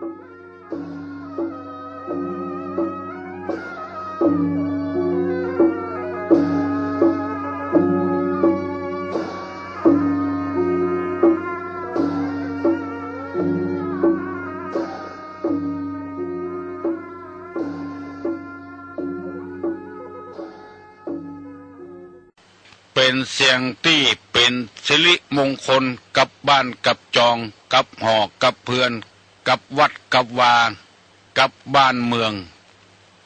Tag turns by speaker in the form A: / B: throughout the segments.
A: เป็นเสียงที่เป็นสิริมงคลกับบ้านกับจองกับหอกับเพื่อน กับวัดกับวา กับบ้านเมือง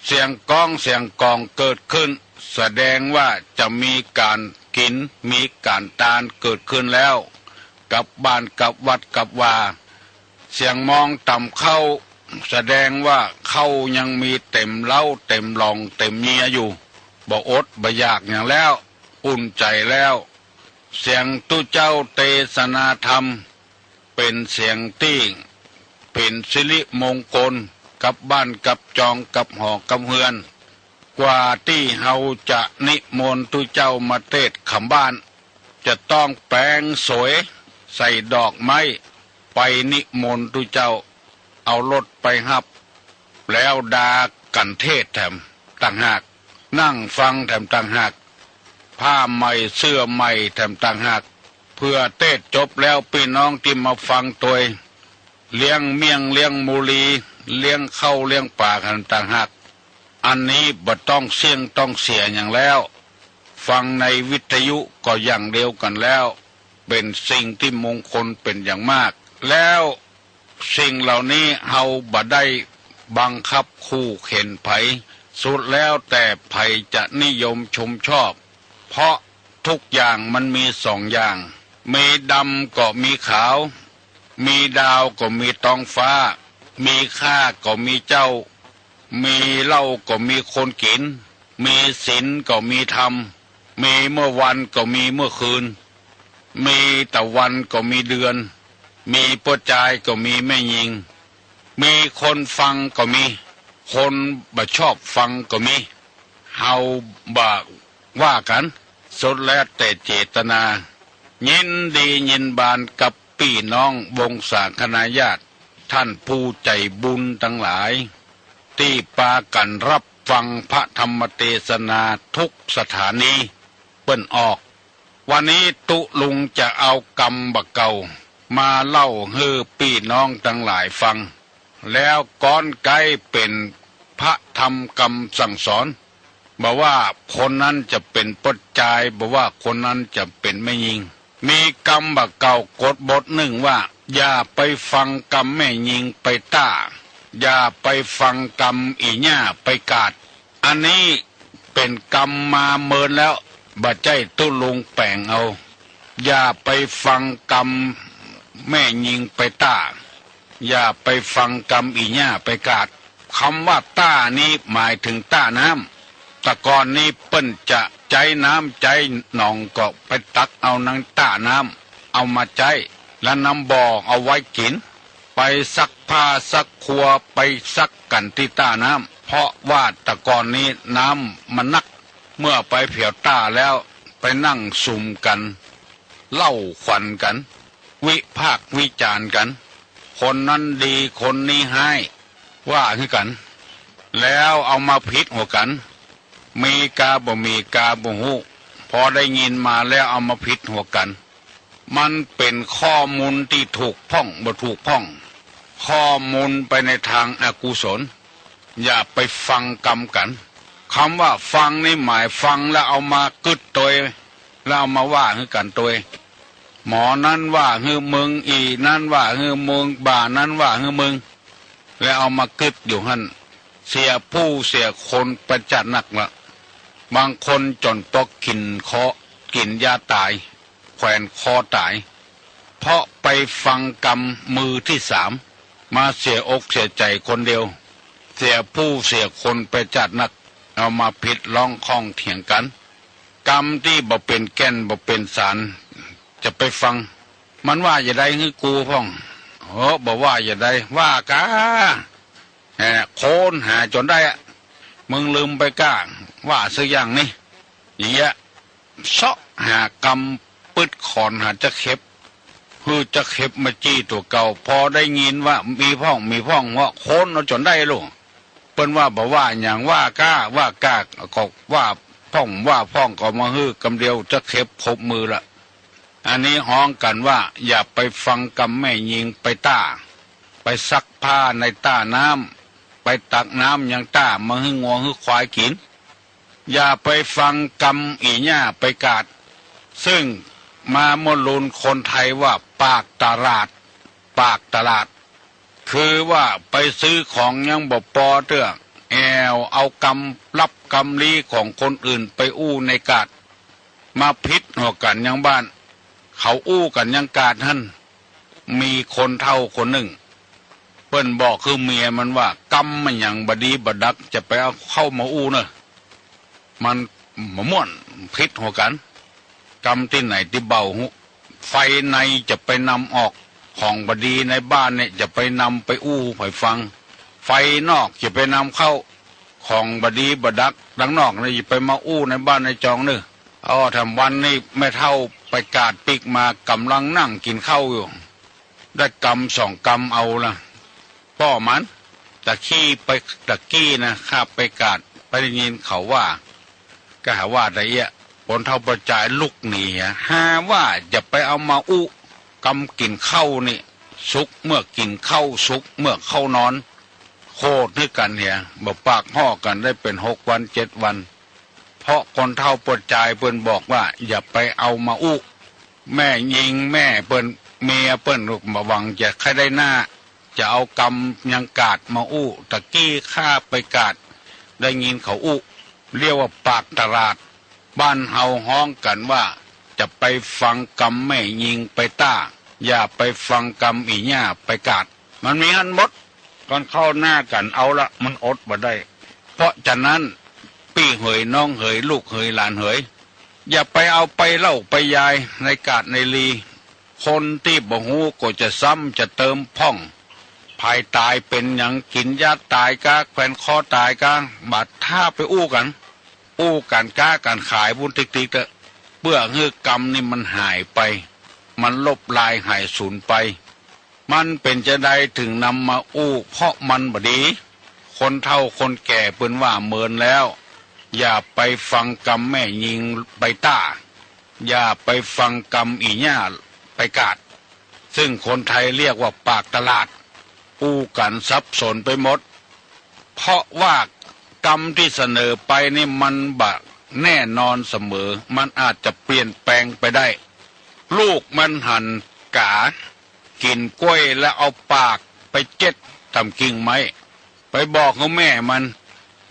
A: เสียงก้องเสียงกองเกิดขึ้น แสดงว่าจะมีการกินมีการตานเกิดขึ้นแล้ว กับบ้านกับวัดกับวา เสียงมองต่ำเข้า แสดงว่าเขายังมีเต็มเล้าเต็มหลองเต็มเมียอยู่บ่อดบ่อยากอย่างแล้ว อุ่นใจแล้ว เสียงตุเจ้าเตสนาธรรม เป็นเสียงที่ เป็นสิริมงคลกับบ้านกับจองกับหอกับเฮือน กว่าที่เฮาจะนิมนต์ตุเจ้ามาเทศขำบ้าน จะต้องแปลงสวย ใส่ดอกไม้ ไปนิมนต์ตุเจ้า เอารถไปหับ แล้วดากันเทศแถมต่างหาก นั่งฟังแถมต่างหาก ผ้าใหม่เสื้อใหม่แถมต่างหาก เพื่อเทศจบแล้วพี่น้องที่มาฟังตัว เลี้ยงเมี่ยงเลี้ยงมูลีเลี้ยงเข้าเลี้ยงป่ากันต่างหากอันนี้บ่ต้องเสี่ยงต้องเสียอย่างแล้ว ฟังในวิทยุก็อย่างเดียวกันแล้ว เป็นสิ่งที่มงคลเป็นอย่างมาก แล้วสิ่งเหล่านี้เฮาบ่ได้บังคับคู่เข็นไผสุดแล้วแต่ไผจะนิยมชมชอบ เพราะทุกอย่างมันมีสองอย่าง มีดำก็มีขาว มีดาวก็มีตองฟ้า มีข้าก็มีเจ้า มีเหล้าก็มีคนกิน มีศีลก็มีธรรม มีเมื่อวันก็มีเมื่อคืน มีตะวันก็มีเดือน มีปจายก็มีแม่ยิง มีคนฟังก็มี คนบ่ชอบฟังก็มี เฮาบ่ว่ากัน สุดแล้วแต่เจตนา ยินดียินบานกับ พี่น้องวงศาคณาญาติ ท่านผู้ใจบุญทั้งหลาย ที่ปากันรับฟังพระธรรมเทศนาทุกสถานี เปิ้นออก วันนี้ตุลุงจะเอากรรมบักเก่า มาเล่าให้พี่น้องทั้งหลายฟัง แล้วก้อนไกเป็นพระธรรมกรรมสั่งสอนบอกว่าคนนั้นจะเป็นปดจายบอกว่าคนนั้นจะเป็นไม่ยิง มีกรรมบักเก่ากฎบทหนึ่งว่า อย่าไปฟังกรรมแม่ยิงไปต้า อย่าไปฟังกรรมอีหญ้าไปกาด อันนี้เป็นกรรมมาเมินแล้วบัดใจตุลุงแปลงเอา อย่าไปฟังกรรมแม่ยิงไปต้า อย่าไปฟังกรรมอีหญ้าไปกาดคำว่าต้านี้หมายถึงต้าน้ำ ตะกอนนี้เปิ้นจะใจน้ำใจหนองก็ไปตักเอานังต้าน้ำเอามาใจและน้ำบ่อเอาไว้กิน ไปซักผ้าซักครัวไปซักกันที่ต้าน้ำเพราะว่าตะกอนนี้น้ำมันนัก เมื่อไปเผียวต้าแล้วไปนั่งซุ่มกัน เล่าขวัญกัน วิพากวิจารณ์กัน คนนั้นดีคนนี้ให้ว่าคือกัน แล้วเอามาพิษหัวกัน มีกาบ่มีกาบ่หูพอได้ยินมาแล้วเอามาพิษหัวกัน มันเป็นข้อมูลที่ถูกพ้องบ่ถูกพ้อง ข้อมูลไปในทางอากุศล อย่าไปฟังกรรมกันคำว่าฟังนี่หมายฟังแล้วเอามากึดตัวแล้วเอามาว่าคือกันตัวหมอนั้นว่าฮือมึง อีนั่นว่าฮือมึงบ่านั้นว่าฮือมึง แล้วเอามากึดอยู่หันเสียผู้เสียคนประจัดหนักละ บางคนจนตกกินเคาะกินยาตาย แขวนคอตาย เพราะไปฟังกรรมมือที่สาม มาเสียอกเสียใจคนเดียว เสียผู้เสียคนไปจัดนัก เอามาผิดร้องคล้องเถียงกัน กรรมที่บ่เป็นแก่นบ่เป็นสาร จะไปฟัง มันว่าอย่าได้คือกูพ่องโอ้บอกว่าอย่าได้ว่ากาแหมโคนหาจนได้อะมึงลืมไปก้า ว่าซื้อย่างนี้ย่างเงี้ยเสาะหากรรมปึดขอนหาจะเข็บคือจะเข็บมาจี้ตัวเก่า พอได้ยินว่ามีพ่องมีพ่องว่าโคนเอาจนได้ลูกเปิ้นว่าบอกว่าอย่างว่ากล้าว่ากล้ากก็ว่าพ่องว่าพ่องก็มาฮื้อกำเดียวจะเข็บพบมือละอันนี้ห้องกันว่า อย่าไปฟังกำแม่ยิงไปต้า ไปซักผ้าในต้าน้ำไปตักน้ำยังต้ามาฮึงวงฮึควายกิน อย่าไปฟังกำอีหญ้าไปกาด ซึ่งมามลุนคนไทยว่าปากตลาด ปากตลาด คือว่าไปซื้อของยังบ่ปอเตื้อแอวเอากำรับกำลีของคนอื่นไปอู้ในกาด มาพิษหัวกันยังบ้าน เขาอู้กันยังกาดท่านมีคนเท่าคนหนึ่งเปิ้นบอกคือเมียมันว่ากำมันอย่างบดีบดักจะไปเอาเข้ามาอู้เนอะ มันมม่วนพิษหัวกันกรรมที่ไหนที่เบาหุไฟในจะไปนำออกของบดีในบ้านเนี่ยจะไปนำไปอู้ไปฟัง ไฟนอกจะไปนำเข้าของบดีบดักดังนอกเนี่ยจะไปมาอู้ในบ้านในจองเนอะเอทำวันนี้ไม่เท่าไปกาดปิกมากำลังนั่งกินข้าวอยู่ ได้กำสองกำเอาละป้อมันตะขี้ไปตะกี้นะข้าไปกาดไปได้ยินเขาว่า ก็หาว่าแต่เอี้ยผลเท่าประจายลูกหนีอะหาว่าจะไปเอามาอุกำกินเข้านี่สุกเมื่อกินเข้าสุกเมื่อเข้านอน โคตรนึกกันเนี่ยบ่ปากห่อกันได้เป็นหกวันเจ็ดวัน เพราะคนเท่าประจายเปิ้นบอกว่า อย่าไปเอามาอุแม่ยิงแม่เปิ้นเมียเปิ้นลูกมาหวังจะใครได้หน้า จะเอากำยังกาดมาอู้ตะกี้ข้าไปกาดได้ยินเขาอู้ เรียกว่าปากตลาด บ้านเฮาห้องกันว่า จะไปฟังกำแม่ยิงไปต้า อย่าไปฟังกำอีหญ้าไปกาด มันมีอันมดก่อนเข้าหน้ากันเอาละมันอดมาได้ เพราะฉะนั้นปี้เหยน้องเหยลูกเหยหลานเหย อย่าไปเอาไปเล่าไปยายในกาดในลี คนที่บ่หูก็จะซ้ำจะเติมพ่องภายตายเป็นอย่างกินยาตายกาแขวนคอตายกาบาดท่าไปอู้กัน อู้กันก้ากันขายบุญติ๊กติ๊กเตอะเบื่อเงือกรรมนี่มันหายไป มันลบลายหายสูญไป มันเป็นจะได้ถึงนำมาอู้เพราะมันบดี คนเท่าคนแก่เปิ้นว่าเมินแล้ว อย่าไปฟังกรรมแม่ยิงไปต้า อย่าไปฟังกรรมอีหญ้าไปกาด ซึ่งคนไทยเรียกว่าปากตลาด อู้กันสับสนไปหมด เพราะว่า กรรมที่เสนอไปนี่มันบะแน่นอนเสมอ มันอาจจะเปลี่ยนแปลงไปได้ ลูกมันหันกา กินกล้วยแล้วเอาปากไปเจ็ดทำกิ่งไม้ ไปบอกเขาแม่มัน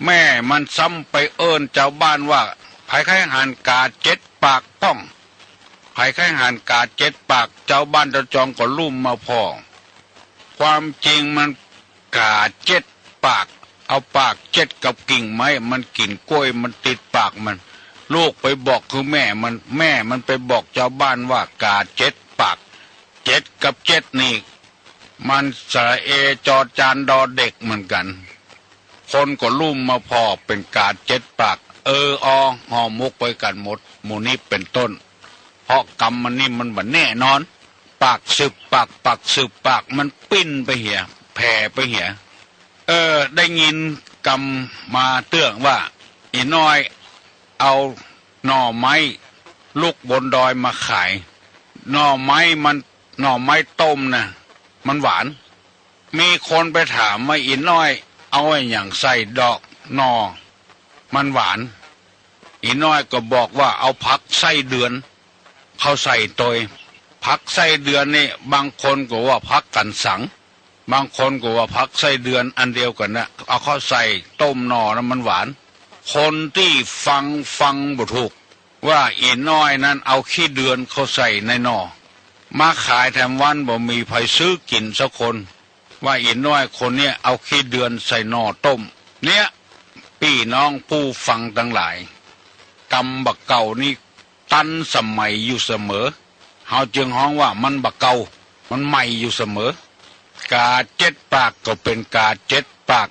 A: แม่มันซ้ำไปเอิ้นเจ้าบ้านว่าภายไข้หันกาเจ็ดปากป้องภายไข้หันกาเจ็ดปากเจ้าบ้านเจ้าจองก็ลุ่มมาพอความจริงมันกาเจ็ดปาก เอาปากเจ็ดกับกิ่งไม้มันกินกล้วยมันติดปากมัน ลูกไปบอกคือแม่มันแม่มันไปบอกเจ้าบ้านว่ากาเจ็ดปากเจ็ดกับเจ็ดนี่ มันสระเอจอจานดอเด็กเหมือนกัน คนก็ลุ่มมาพอเป็นกาเจ็ดปาก เออออหอมุกไปกันหมดหมูนี้เป็นต้น เพราะกรรมมันนี่มันบันแน่นอน ปากสืบปากปากสืบปากมันปิ้นไปเหียแผ่ไปเหีย เออได้ยินกำมาเตื้องว่าอีน้อยเอาหน่อไม้ลูกบนดอยมาขาย หน่อไม้มันหน่อไม้ต้มนะมันหวาน มีคนไปถามว่าอีน้อย เอาอย่างใส่ดอกหน่อมันหวาน อีน้อยก็บอกว่าเอาพักไส้เดือน เขาใส่ตยพักไส้เดือนนี่บางคนก็ว่าพักกันสัง บางคนก็ว่าพักไส้เดือนอันเดียวกันนะเอาเข้าใส่ต้มหน่อแล้วมันหวาน คนที่ฟังฟังบ่ถูก ว่าอีน้อยนั้นเอาขี้เดือนเขาใส่ในหน่อมาขายแถมวันบ่มีใครซื้อกินสักคน ว่าอีน้อยคนเนี้ยเอาขี้เดือนใส่หน่อต้ม เนี่ยพี่น้องผู้ฟังทั้งหลาย กรรมบักเก่านี่ตันสมัยอยู่เสมอเฮาจึงฮ้องว่ามันบักเก่ามันใหม่อยู่เสมอ กาเจ็ดปากก็เป็นกาเจ็ดปาก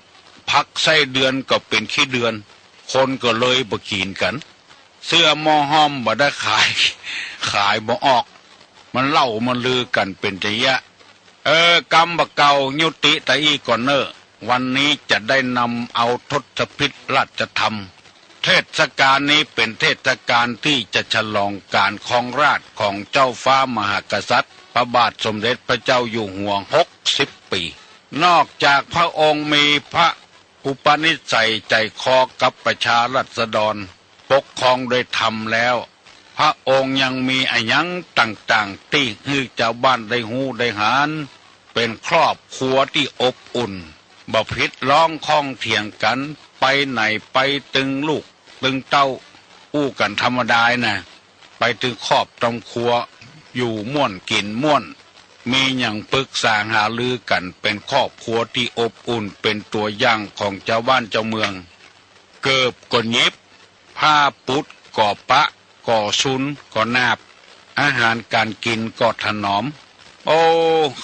A: พักไส้เดือนก็เป็นขี้เดือน คนก็เลยบกินกัน เสื้อมอห้อมบ่ได้ขาย ขายบ่ออก มันเล่ามันลือกันเป็นระยะ เออกรรมบะเก่ายุติตะอีก่อนเนอวันนี้จะได้นำเอาทศพิษราชธรรม เทศกาลนี้เป็นเทศกาลที่จะฉลองการครองราชของเจ้าฟ้ามหากษัตริย์ พระบาทสมเด็จพระเจ้าอยู่หัวหกสิบปี นอกจากพระองค์มีพระอุปนิสัยใจคอกับประชารัษฎร ปกครองโดยธรรมแล้ว พระองค์ยังมีอายังต่างๆ ที่ให้เจ้าบ้านได้หูได้หารเป็นครอบครัวที่อบอุ่นบพิษร้องข้องเถียงกัน ไปไหนไปตึงลูก ตึงเต้าอู้กันธรรมดานะไปถึงครอบตำครัว อยู่ม่วนกินม่วน มีอย่างปรึกษาหาลือกันเป็นครอบครัวที่อบอุ่นเป็นตัวอย่างของเจ้าบ้านเจ้าเมือง เกิบก็ยิบ ผ้าปุดก่อปะ ก่อซุนก่อนาบ อาหารการกินก็ถนอม โอ้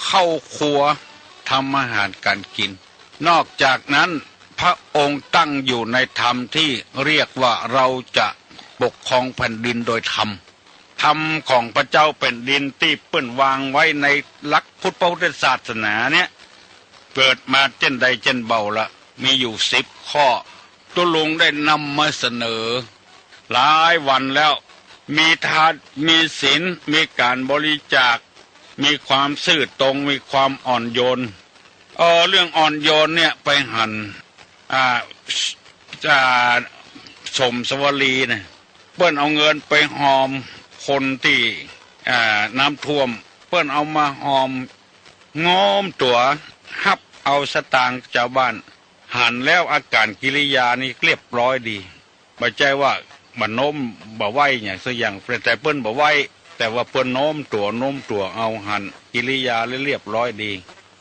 A: เข้าครัวทำอาหารการกิน นอกจากนั้นพระองค์ตั้งอยู่ในธรรมที่เรียกว่าเราจะปกครองแผ่นดินโดยธรรม ธรรมของพระเจ้าแผ่นดินที่เปิ้นวางไว้ในหลักพุทธพุทธศาสนาเนี่ยเกิดมาเช่นใดเช่นเบาละมีอยู่สิบข้อตุลุงได้นำมาเสนอ หลายวันแล้วมีทานมีศีลมีการบริจาค มีความซื่อตรงมีความอ่อนโยนเออเรื่องอ่อนโยนเนี่ยไปหันอ่าอ่าสมสวลีเนี่ยเปิ้นเอาเงินไปหอม คนที่น้ำท่วม เปิ้นเอามาหอมง้อมตัวฮับเอาสตางค์ชาวบ้าน หันแล้วอาการกิริยานี่เรียบร้อยดีไม่ใช่ว่าบันโน้มบ่ไหวอย่างสักอย่างแต่เปิ้นบ่ไหวแต่ว่าเปิ้นโน้มตัวโน้มตัวเอาหันกิริยาเรียบร้อยดี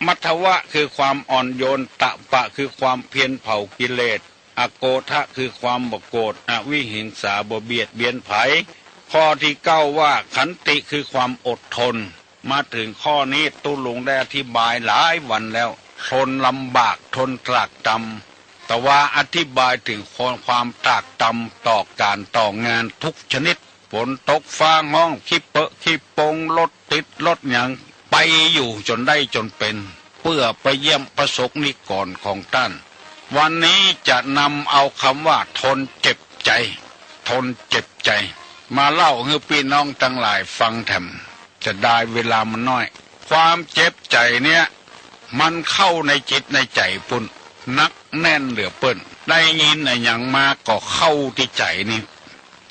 A: มัทวะคือความอ่อนโยนตะปะคือความเพียรเผากิเลสอโกทะคือความบกโกรธอวิหิงสาบเบียดเบียนไผ ข้อที่เก้าว่าขันติคือความอดทน มาถึงข้อนี้ตุลุงได้อธิบายหลายวันแล้ว ทนลำบากทนตรากตำแต่ว่าอธิบายถึงคนความตรากตำต่อการต่องานทุกชนิดฝนตกฟ้าห้องคิเปะคิปงรถติดรถหยังไปอยู่จนได้จนเป็น เพื่อไปเยี่ยมประสบนิกรของท่าน วันนี้จะนำเอาคำว่าทนเจ็บใจ ทนเจ็บใจ มาเล่าให้พี่น้องทั้งหลายฟังแถมจะได้เวลามันน้อย ความเจ็บใจเนี่ยมันเข้าในจิตในใจปุ่นนักแน่นเหลือเปิ้นได้ยินอะไรอย่างมาก็เข้าที่ใจนี่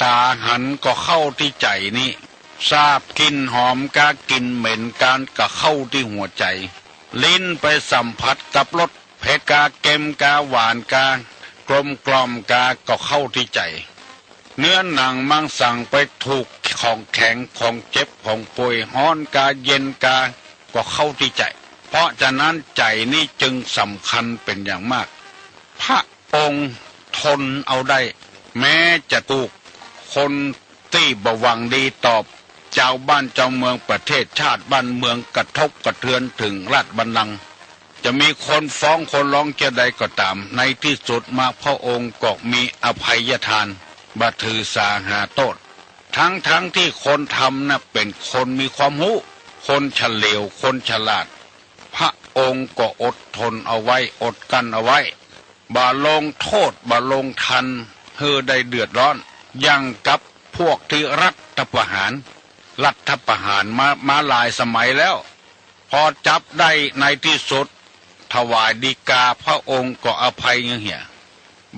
A: ตาหันก็เข้าที่ใจนี่ทราบกลินหอมกากินเหม็นการก็เข้าที่หัวใจ ลิ้นไปสัมผัสกับรสเผ็ดกาเค็มกาหวานกากลมกล่อมกาก็เข้าที่ใจ เนื้อหนังมังสั่งไปถูกของแข็งของเจ็บของป่วยฮ้อนกาเย็นกาก็เข้าที่ใจ เพราะฉะนั้นใจนี่จึงสำคัญเป็นอย่างมาก พระองค์ทนเอาได้ แม้จะถูกคนที่บวังดีตอบเจ้าบ้านเจ้าเมืองประเทศชาติบ้านเมืองกระทบกระเทือนถึงราชบัลลังก์จะมีคนฟ้องคนร้องจะใดก็ตาม ในที่สุดมาพระองค์ก็มีอภัยทาน บัถือสาหาโทษทั้งทั้งที่คนทำนะ่ะเป็นคนมีความรู้คนเฉลียวคนฉลาด พระองค์ก็อดทนเอาไว้อดกันเอาไว้บาลงโทษบาลงทันเฮอได้เดือดร้อน ยังกับพวกที่รัฐประหาร รัฐประหารมามาหลายสมัยแล้ว พอจับได้ในที่สุด ถวายดีกาพระองค์ก็อภัยเหี่ย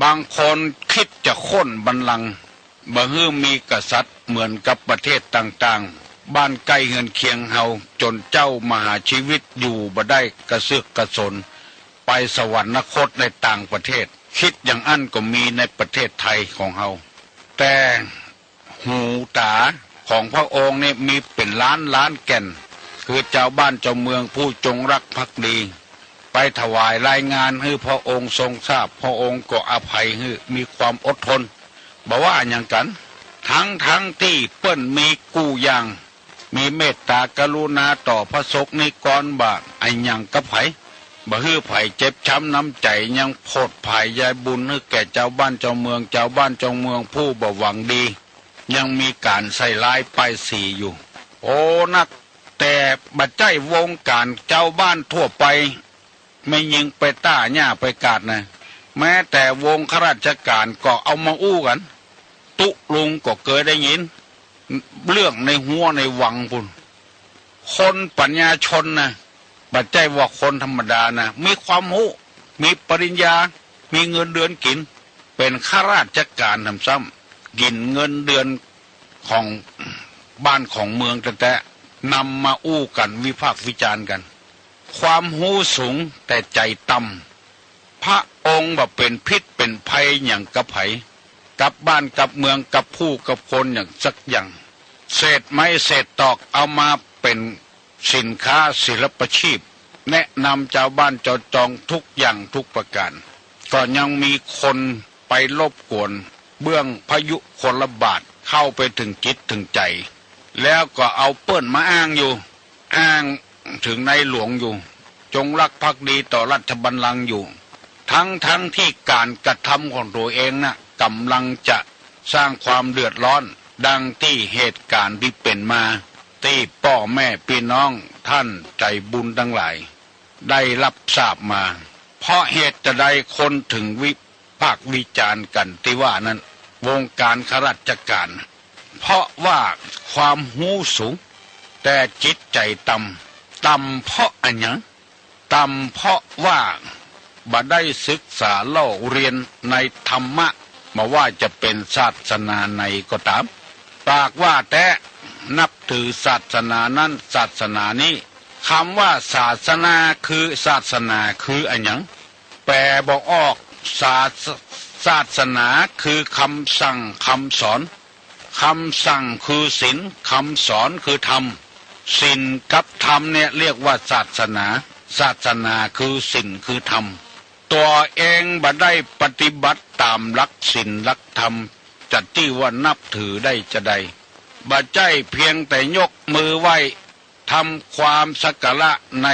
A: บางคนคิดจะค้นบัลลังก์บ่ฮื้อมีกษัตริย์เหมือนกับประเทศต่างๆ บ้านใกล้เงินเคียงเฮาจนเจ้ามหาชีวิตอยู่บ่ได้กระเสือกกระสน ไปสวรรคตในต่างประเทศ คิดอย่างอั้นก็มีในประเทศไทยของเฮาแต่หูตาของพระองค์เนี่ยมีเป็นล้านล้านแก่น คือเจ้าบ้านเจ้าเมืองผู้จงรักภักดี ไปถวายรายงานให้พระองค์ทรงทราบ พระองค์ก็อภัยให้มีความอดทนบอกว่าอย่างกัน ทั้งทั้งที่เปิ้นมีกู้ยังมีเมตตากรุณาต่อพระสกนิกรบาไอยังกับไผบ่ฮื้อไผเจ็บช้ำน้ำใจยังโพดภายยายบุญให้แก่เจ้าบ้านเจ้าเมืองเจ้าบ้านเจ้าเมืองผู้บ่หวังดี ยังมีการใส่ร้ายป้ายสีอยู่ โอ้นักแต่บัดใจวงการเจ้าบ้านทั่วไป ไม่ยิงไปต้าหญ้าไปกาดนะแม้แต่วงข้าราชการก็เอามาอู้กัน ตุลุงก็เคยได้ยิน เรื่องในหัวในวังพุ่นคนปัญญาชนนะบัดใจว่าคนธรรมดานะมีความรู้มีปริญญา มีเงินเดือนกิน เป็นข้าราชการทำซ้ำกินเงินเดือนของบ้านของเมืองแต่แต่นำมาอู้กันวิพากษ์วิจารณ์กัน ความหูสูงแต่ใจต่ำพระองค์แบบเป็นพิษเป็นภัยอย่างกระไผกับบ้านกับเมืองกับผู้กับคนอย่างสักอย่าง เศษไม้เศษตอกเอามาเป็นสินค้าศิลปชีพ แนะนำชาวบ้านจอจองทุกอย่างทุกประการ ก็ยังมีคนไปลบกวน เบื้องพายุคนละบาทเข้าไปถึงจิตถึงใจ แล้วก็เอาเปิ้นมาอ้างอยู่ อ้าง ถึงในหลวงอยู่ จงรักภักดีต่อรัฐบัลลังก์อยู่ ทั้งทั้งที่การกระทำของตัวเองนะ่ะกำลังจะสร้างความเดือดร้อน ดังที่เหตุการณ์ที่เป็นมา ที่พ่อแม่พี่น้องท่านใจบุญทั้งหลาย ได้รับทราบมา เพราะเหตุจะได้คนถึงวิพากวิจารณ์กันที่ว่านั้น วงการข้าราชการ เพราะว่าความหูสูง แต่จิตใจต่ำ ตำเพราะอันยังตำเพราะว่าบ่ได้ศึกษาเล่าเรียนในธรรมะ มาว่าจะเป็นศาสนาในก็ตาม ปากว่าแต่นับถือศาสนานั้นศาสนานี้คำว่าศาสนาคือศาสนาคืออันยังแปลบอกออกศาสศาสนาคือคำสั่งคำสอนคำสั่งคือศีลคำสอนคือธรรม ศีลกับธรรมเนี่ยเรียกว่าศาสนา ศาสนาคือศีลคือธรรม ตัวเองบ่ได้ปฏิบัติตามลักศีลลักธรรมจัดที่ว่านับถือได้จะใดบ่ใจเพียงแต่ยกมือไหว้ทำความสักการะใน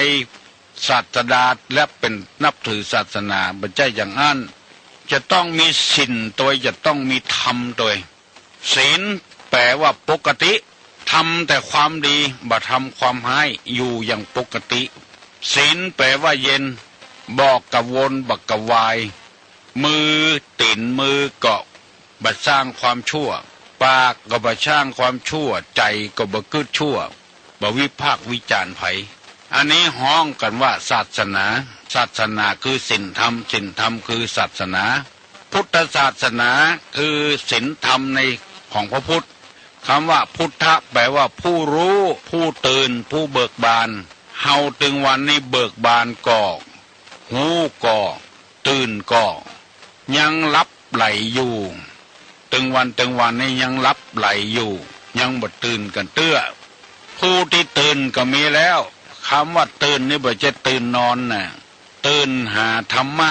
A: ศาสดาและเป็นนับถือศาสนาบ่ใจอย่างนั้นจะต้องมีศีลตัวจะต้องมีธรรมตัวศีลแปลว่าปกติ ทำแต่ความดีบ่ทำความให้อยู่อย่างปกติศีลแปลว่าเย็น บอกกะวนบักกะวาย มือติ่นมือเกาะบัสร้างความชั่ว ปากก็บัสร้างความชั่ว ใจก็บกึดชั่วบ่วิพากษ์วิจารไผอันนี้ห้องกันว่าศาสนา ศาสนาคือศีลธรรมศีลธรรมคือศาสนา พุทธศาสนาคือศีลธรรมในของพระพุทธ คำว่าพุทธะแปลว่าผู้รู้ ผู้ตื่น ผู้เบิกบาน เฮาตึงวันนี้เบิกบานก่อหูก่อตื่นก่อยังรับไหลอยู่ ตึงวันตึงวันนี้ยังรับไหลอยู่ ยังบ่ตื่นกันเตื้อ ผู้ที่ตื่นก็มีแล้วคำว่าตื่นนี่บ่จะตื่นนอนน่ะตื่นหาธรรมะ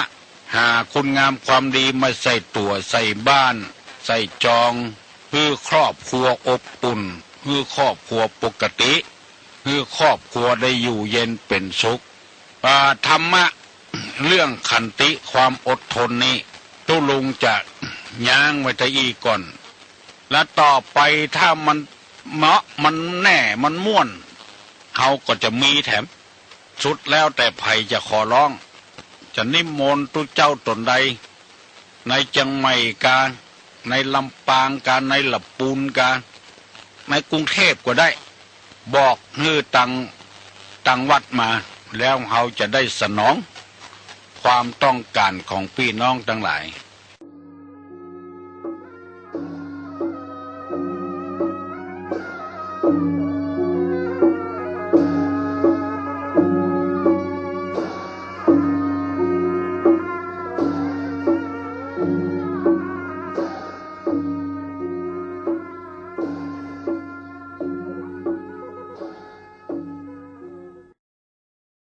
A: หาคุณงามความดีมาใส่ตัวใส่บ้าน ใส่จอง เพื่อครอบครัวอบอุ่นเพื่อครอบครัวปกติเพื่อครอบครัวได้อยู่เย็นเป็นสุขอ่าธรรมะเรื่องขันติความอดทนนี้ตุลุงจะย้างไว้แต่อีก่อน และต่อไปถ้ามันเหมาะมันแน่มันม่วนเขาก็จะมีแถม สุดแล้วแต่ไผจะขอร้อง จะนิมนต์ตุเจ้าตนใด ในจังไม่กา ในลำปางการในหลับปูนการในกรุงเทพก็ได้ บอกฮือตังตังวัดมา แล้วเขาจะได้สนอง ความต้องการของพี่น้องทั้งหลาย